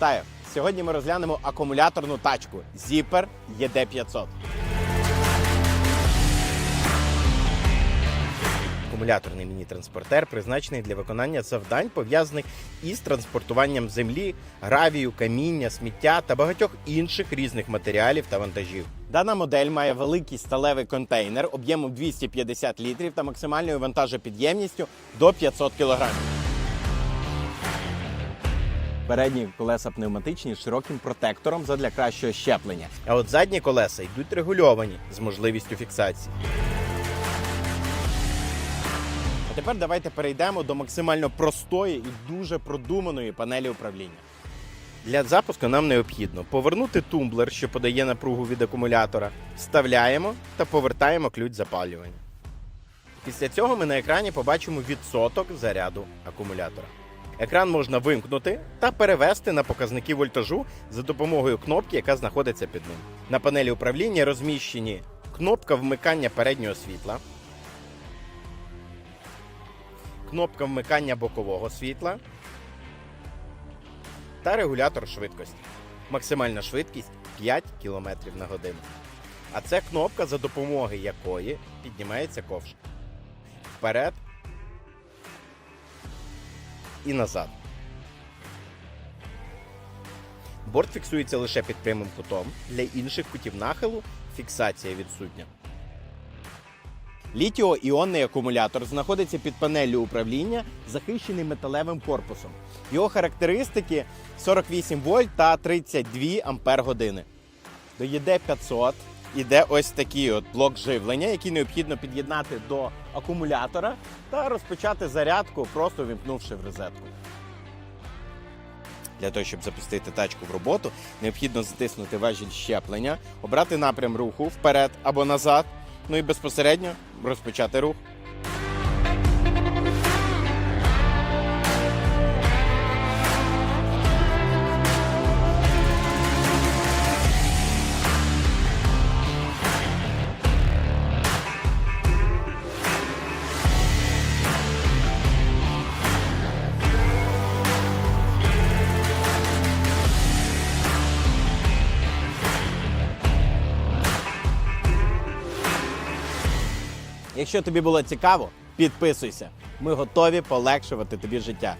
Вітаю! Сьогодні ми розглянемо акумуляторну тачку Zipper ED500. Акумуляторний міні-транспортер призначений для виконання завдань, пов'язаних із транспортуванням землі, гравію, каміння, сміття та багатьох інших різних матеріалів та вантажів. Дана модель має великий сталевий контейнер об'ємом 250 літрів та максимальною вантажопідємністю до 500 кг. Передні колеса пневматичні з широким протектором задля кращого щеплення. А от задні колеса йдуть регульовані з можливістю фіксації. А тепер давайте перейдемо до максимально простої і дуже продуманої панелі управління. Для запуску нам необхідно повернути тумблер, що подає напругу від акумулятора, вставляємо та повертаємо ключ запалювання. Після цього ми на екрані побачимо відсоток заряду акумулятора. Екран можна вимкнути та перевести на показники вольтажу за допомогою кнопки, яка знаходиться під ним. На панелі управління розміщені кнопка вмикання переднього світла, кнопка вмикання бокового світла та регулятор швидкості. Максимальна швидкість 5 км на годину. А це кнопка, за допомогою якої піднімається ковш. Вперед і назад. Борт фіксується лише під прямим кутом. Для інших кутів нахилу фіксація відсутня. Літіо-іонний акумулятор знаходиться під панеллю управління, захищений металевим корпусом. Його характеристики 48 вольт та 32 ампер години. До ЄД-500 іде ось такий от блок живлення, який необхідно під'єднати до акумулятора та розпочати зарядку, просто вімкнувши в розетку. Для того, щоб запустити тачку в роботу, необхідно затиснути важіль щеплення, обрати напрям руху вперед або назад, ну і безпосередньо розпочати рух. Якщо тобі було цікаво, підписуйся. Ми готові полегшувати тобі життя.